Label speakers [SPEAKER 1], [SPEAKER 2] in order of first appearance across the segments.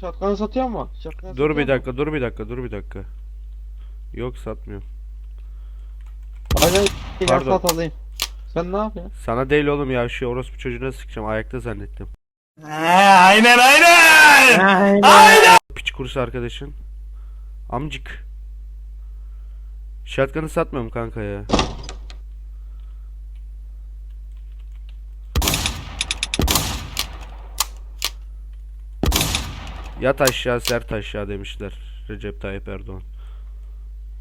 [SPEAKER 1] şatkanı satıyor mu? Şatkanı
[SPEAKER 2] Dur bir dakika, dur bir dakika, dur bir dakika. Yok satmıyorum.
[SPEAKER 1] Aynen. Gel
[SPEAKER 2] Pardon.
[SPEAKER 1] sat alayım. Sen ne yapıyorsun?
[SPEAKER 2] Sana değil oğlum ya şu orospu çocuğuna sıkacağım ayakta zannettim.
[SPEAKER 3] aynen aynen.
[SPEAKER 2] Piç kurusu arkadaşın. Amcık. Shotgun'ı satmıyorum kanka ya. Yat aşağı sert aşağı demişler Recep Tayyip Erdoğan.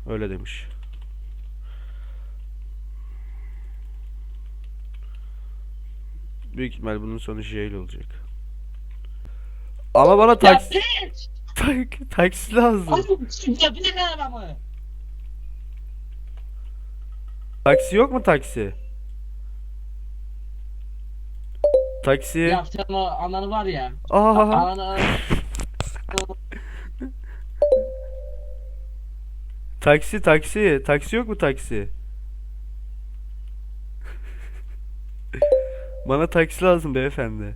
[SPEAKER 2] Öyle demiş. Büyük ihtimal bunun sonu jail olacak. Ama bana taksi, tak, taksi lazım.
[SPEAKER 4] Ya bir ne arabamı?
[SPEAKER 2] Taksi yok mu taksi? Taksi.
[SPEAKER 4] Ya sen o ananı var ya.
[SPEAKER 2] Aa,
[SPEAKER 4] Ananı...
[SPEAKER 2] taksi taksi. Taksi yok mu taksi? Bana taksi lazım beyefendi.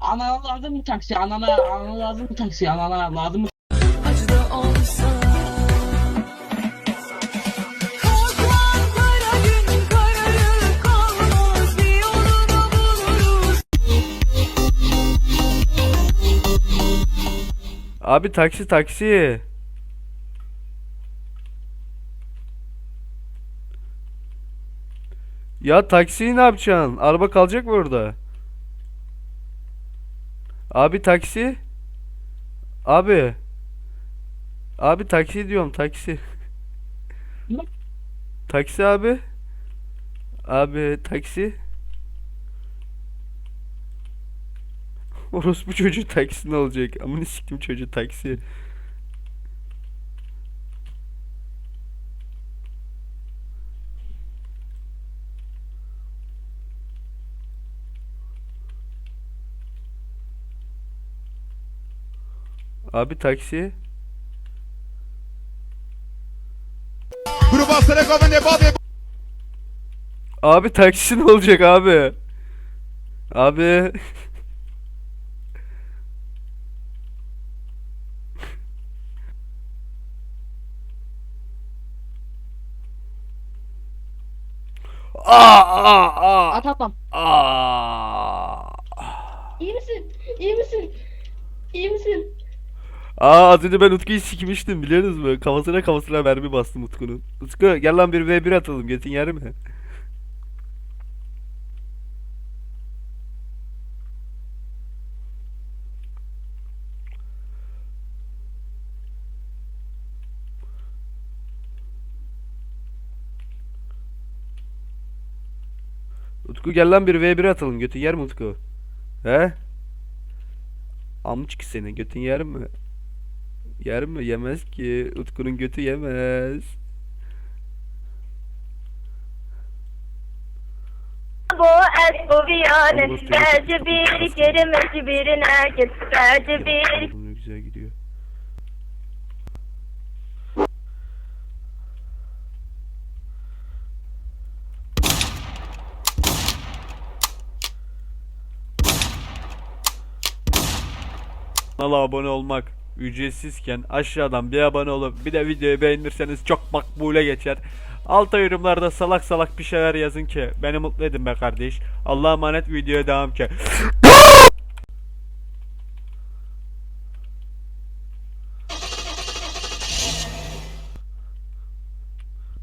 [SPEAKER 4] Anana lazım mı taksi? Anana, anana lazım mı taksi? Anana lazım mı?
[SPEAKER 5] acıda olsa
[SPEAKER 2] Abi taksi taksi. Ya taksiyi ne yapacaksın? Araba kalacak mı orada? Abi taksi. Abi. Abi taksi diyorum taksi. Taksi abi. Abi taksi. Orospu çocuğu taksi ne olacak? Amına siktim çocuğu taksi. Abi taksi. Abi taksi ne olacak abi? Abi. Aa, aa, aa,
[SPEAKER 6] At atam.
[SPEAKER 2] aa.
[SPEAKER 6] İyi misin? İyi misin? İyi misin?
[SPEAKER 2] Aa az önce ben Utku'yu sikmiştim biliyorsunuz mu? Kafasına kafasına mermi bastım Utku'nun. Utku gel lan bir v 1 atalım götün yer mi? Utku gel lan bir v 1 atalım götün yer mi Utku? He? Amçık seni götün yer mi? Yer mi? Yemez ki. Utku'nun götü yemez.
[SPEAKER 7] Bu aşk bu bir
[SPEAKER 2] seni
[SPEAKER 7] Sadece bir herkes Sadece bir
[SPEAKER 2] Oğlum ne güzel gidiyor. Kanala abone olmak ücretsizken aşağıdan bir abone olup bir de videoyu beğenirseniz çok makbule geçer. Alta yorumlarda salak salak bir şeyler yazın ki beni mutlu edin be kardeş. Allah'a emanet videoya devam ki.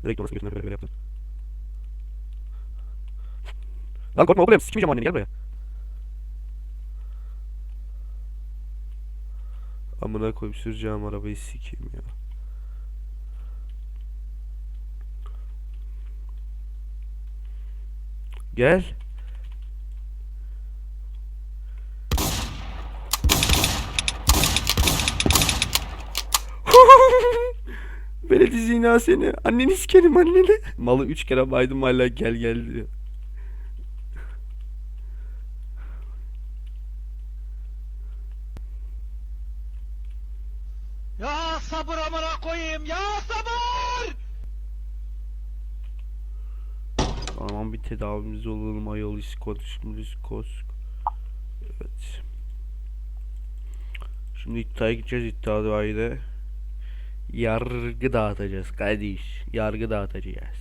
[SPEAKER 2] Direkt orası götüne böyle böyle. Lan korkma oğlum sikmeyeceğim anneni gel buraya. Amına koyup süreceğim arabayı sikeyim ya. Gel. Beledi zina seni. Anneni sikerim anneni. Malı üç kere baydım hala gel gel diyor.
[SPEAKER 3] Sabır amına koyayım ya sabır.
[SPEAKER 2] Aman bir tedavimiz olalım ayol iskoç iskoç. Evet. Şimdi iddiaya gideceğiz iddia duayda. Yargı dağıtacağız kardeş. Yargı dağıtacağız.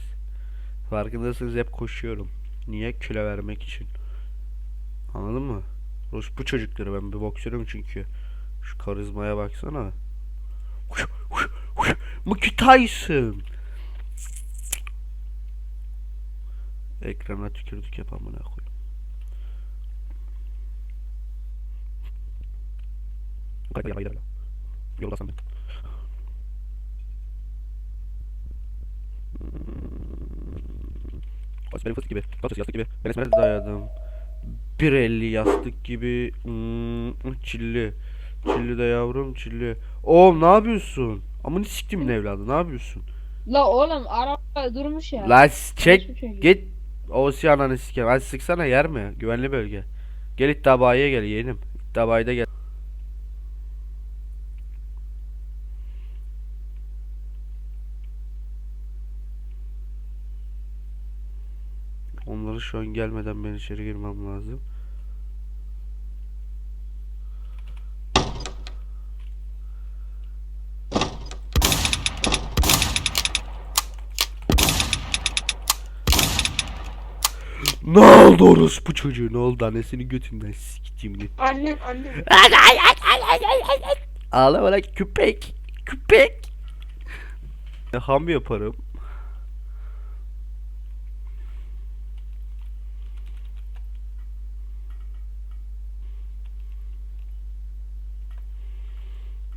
[SPEAKER 2] Farkındasınız hep koşuyorum. Niye? Kilo vermek için. Anladın mı? Rus bu çocukları ben bir boksörüm çünkü. Şu karizmaya baksana. Miki Tyson. Ekrana tükürdük yap amına koyayım. Hadi ya, gidelim. Yoldasam ben. Kaç benim fıstık gibi. Kaç yastık gibi. Ben esmer dayadım. 1.50 yastık gibi. Hmm, çilli. Çilli de yavrum çilli. Oğlum ne yapıyorsun? Amını siktimin evladı ne yapıyorsun?
[SPEAKER 6] La oğlum araba durmuş ya.
[SPEAKER 2] La çek
[SPEAKER 6] çocuğu.
[SPEAKER 2] git. O ananı sikeyim. Hadi sıksana yer mi? Güvenli bölge. Gel iddiabaya gel yeğenim. İddiabaya gel. Onları şu an gelmeden ben içeri girmem lazım. Ne oldu orospu çocuğu? Ne oldu? Annesinin götünden sikeceğim git.
[SPEAKER 6] Annem annem.
[SPEAKER 2] Ağlama lan köpek. Köpek. Ham yaparım.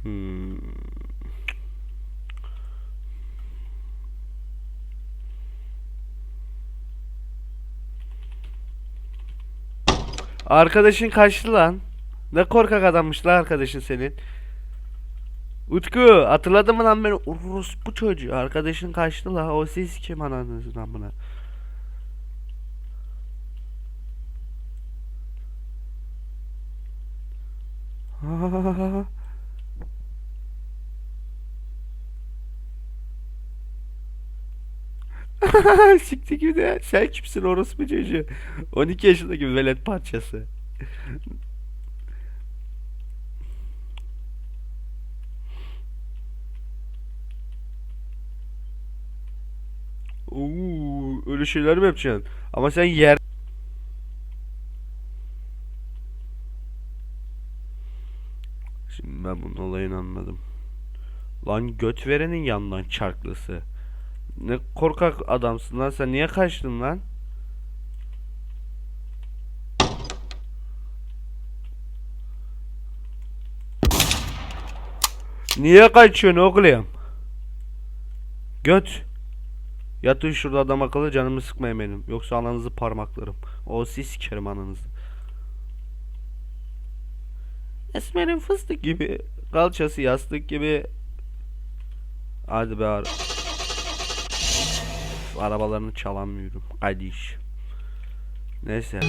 [SPEAKER 2] Hmm. Arkadaşın kaçtı lan. Ne korkak adammış lan arkadaşın senin. Utku hatırladın mı lan beni? Urus bu çocuğu. Arkadaşın kaçtı la. O siz kim ananızın amına? Siktir gibi de sen kimsin orospu çocuğu 12 yaşındaki velet parçası Oo, öyle şeyler mi yapacaksın? Ama sen yer Şimdi ben bunun olayını anladım. Lan göt verenin yandan çarklısı. Ne korkak adamsın lan sen niye kaçtın lan? Niye kaçıyorsun oğlum? Göt. Yatın şurada adam akıllı canımı sıkmayın benim. Yoksa ananızı parmaklarım. O siz sikerim ananızı. Esmer'in fıstık gibi. Kalçası yastık gibi. Hadi be ara. Arabalarını çalamıyorum. Hadi iş. Neyse.